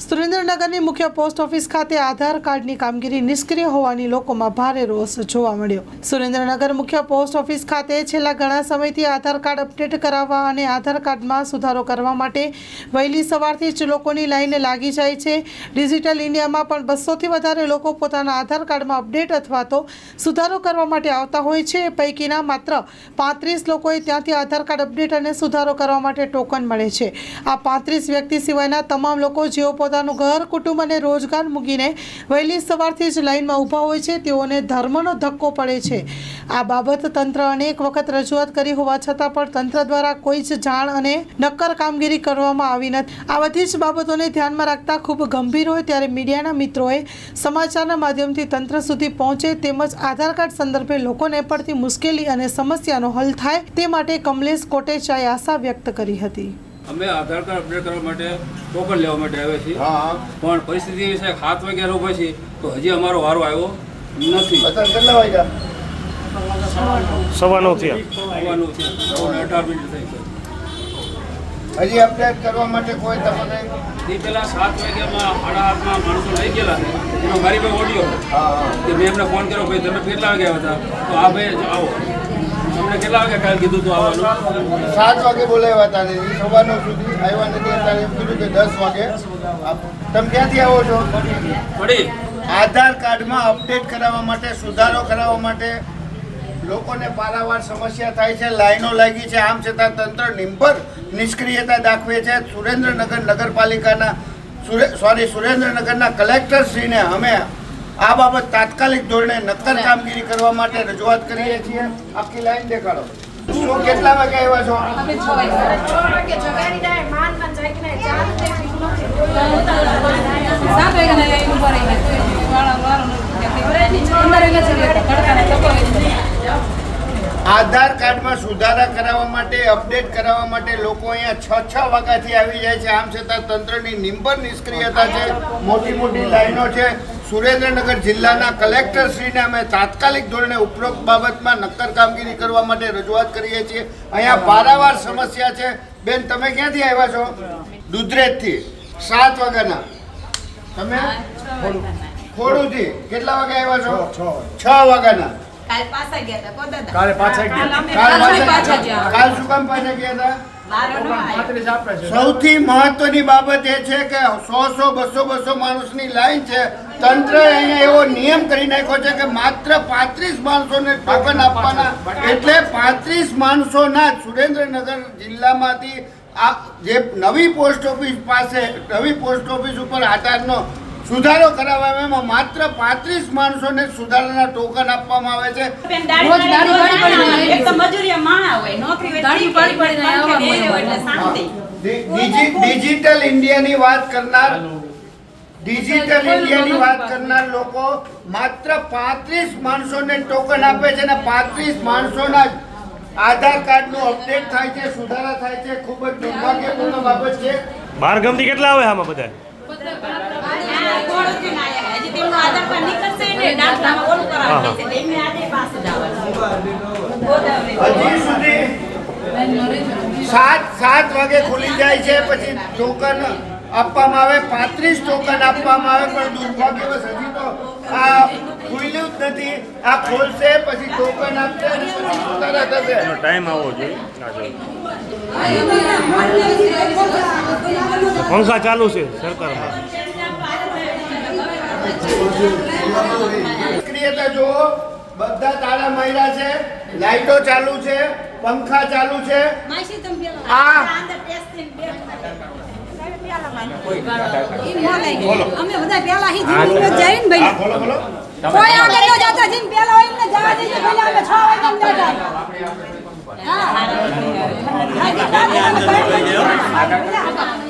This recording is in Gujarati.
સુરેન્દ્રનગરની મુખ્ય પોસ્ટ ઓફિસ ખાતે આધાર કાર્ડની કામગીરી નિષ્ક્રિય હોવાની લોકોમાં ભારે રોષ જોવા મળ્યો. સુરેન્દ્રનગર મુખ્ય પોસ્ટ ઓફિસ ખાતે છેલ્લા ઘણા સમયથી આધાર કાર્ડ અપડેટ કરાવવા અને આધાર કાર્ડમાં સુધારો કરવા માટે વહેલી સવારથી જ લોકોની લાઈન લાગી જાય છે. ડિજિટલ ઇન્ડિયામાં પણ બસોથી વધારે લોકો પોતાના આધાર કાર્ડમાં અપડેટ અથવા તો સુધારો કરવા માટે આવતા હોય છે. પૈકીના માત્ર પાંત્રીસ લોકોએ ત્યાંથી આધાર કાર્ડ અપડેટ અને સુધારો કરવા માટે ટોકન મળે છે. આ પાંત્રીસ વ્યક્તિ સિવાયના તમામ લોકો જેઓ પોતાનું ઘર, કુટુંબ અને રોજગાર મૂકીને વહેલી સવારથી જ લાઇનમાં ઊભા હોય છે. તેઓને ધર્મનો ધક્કો પડે છે. આ બાબત તંત્ર અનેક વખત રજૂઆત કરી હોવા છતાં પણ તંત્ર દ્વારા કોઈ જ જાણ અને નક્કર કામગીરી કરવામાં આવી નથી. આ બધી જ બાબતોને ધ્યાનમાં રાખતા ખૂબ ગંભીર હોય ત્યારે મીડિયાના મિત્રોએ સમાચારના માધ્યમથી તંત્ર સુધી પહોંચે તેમજ આધાર કાર્ડ સંદર્ભે લોકોને પડતી મુશ્કેલી અને સમસ્યાનો હલ થાય તે માટે કમલેશ કોટેચાએ આશા વ્યક્ત કરી હતી. અમે આધાર કાર્ડ અપડેટ કરવા માટે ટોકન લેવા માટે આવ્યા છીએ. હા પણ પરિસ્થિતિ વિશે હાથ વાગ્યા ઊભા છીએ તો હજી અમારો વારો આવ્યો નથી. કેટલા વાગ્યા? સવા નવ થયા. આવવાનું છે નવને અઢાર મિનિટ થઈ છે હજી અપડેટ કરવા માટે કોઈ તમને? તે પહેલાં સાત વાગ્યામાં સાડા આઠમાં માણસો લઈ ગયેલા એનો મારી પાસે ઓડિયો કે મેં એમને ફોન કર્યો ભાઈ તમે કેટલા વાગ્યા હતા? તો આ ભાઈ આવો તમને કેટલા વાગે કાલ કીધું હતું આવવાનું? સાત વાગે બોલાવ્યા હતા ને એ સવા સુધી આવ્યા નથી અત્યારે એમ કીધું કે દસ વાગે તમે ક્યાંથી આવો છો? પડી આધાર કાર્ડમાં અપડેટ કરાવવા માટે સુધારો કરાવવા માટે લોકોને પારાવાર સમસ્યા થાય છે લાઈનો લાગી છે. આમ છતાં તંત્ર નિંભર નિષ્ક્રિયતા દાખવે છે. સુરેન્દ્રનગર નગરપાલિકાના સુરે- સોરી સુરેન્દ્રનગરના કલેક્ટરશ્રીને અમે આ બાબત તાત્કાલિક ધોરણે નક્કર કામગીરી કરવા માટે રજૂઆત કરીએ છીએ આખી લાઈન દેખાડો શું કેટલા વાગે આવ્યા છો આધાર કાર્ડમાં સુધારા કરાવવા માટે અપડેટ કરાવવા માટે લોકો અહીંયા છ છ વાગ્યાથી આવી જાય છે આમ છતાં તંત્રની નિંબર નિષ્ક્રિયતા છે મોટી મોટી લાઈનો છે સુરેન્દ્રનગર જિલ્લાના કલેક્ટરશ્રીને અમે તાત્કાલિક ધોરણે ઉપરોક્ત બાબતમાં નક્કર કામગીરી કરવા માટે રજૂઆત કરીએ છીએ. અહીંયા પારાવાર સમસ્યા છે. બેન તમે ક્યાંથી આવ્યા છો? દુધરેજથી. સાત વાગ્યાના. તમે? ખોડુથી. કેટલા વાગે આવ્યા છો? છ વાગ્યાના. કાલ પાછા ગયા હતા કાલે પાછા ગયા. કાલ પાછા ગયા. કાલ શું કામ પાછા ગયા હતા. સૌથી મહત્વની બાબત એ છે કે સો સો બસો બસો માણસની લાઈન છે. તંત્ર અહીંયા એવો નિયમ કરી નાખ્યો છે કે માત્ર પાંત્રીસ માણસોને ટોકન આપવાના. એટલે પાંત્રીસ માણસોના સુરેન્દ્રનગર જિલ્લામાંથી આ જે નવી પોસ્ટ ઓફિસ પાસે નવી પોસ્ટ ઓફિસ ઉપર આધારનો સુધારો કરાવવામાં માત્ર પાંત્રીસ માણસોને સુધારાના ટોકન આપવામાં આવે છે. ડિજિટલ ઇન્ડિયાની વાત કરનાર ડિજિટલ ઇન્ડિયાની વાત કરનાર લોકો માત્ર પાંત્રીસ માણસોને ટોકન આપે છે અને પાંત્રીસ માણસોના જ આધાર કાર્ડનું અપડેટ થાય છે સુધારા થાય છે. ખૂબ જ દુર્ભાગ્યપૂર્ણ બાબત છે. બાર ગમતી કેટલા આવે આમાં બધા? આયા. આધાર કાર્ડ નીકળશે ને દાખલામાં ઓલું કરાવવું પડશે. એટલે એમને આજે પાછું જવાનું. ગોદાવરી. હજી સુધી સાત સાત વાગે ખુલી જાય છે પછી ટોકન આપવામાં આવે પાંત્રીસ ટોકન આપવામાં આવે પણ દુર્ભાગ્યવશ હજી તો આ ખુલ્યું જ નથી આ ખોલશે પછી ટોકન આપશે અને પછી સુધારા થશે ટાઈમ આવવો જોઈએ. પંખા ચાલુ છે સરકારમાં નિષ્ક્રિયતા જુઓ બધા તાળા માર્યા છે લાઈટો ચાલુ છે પંખા ચાલુ છે. આ અમે બધા પેલા હી જઈને ભાઈ. બોલો બોલો. કોઈ આગળ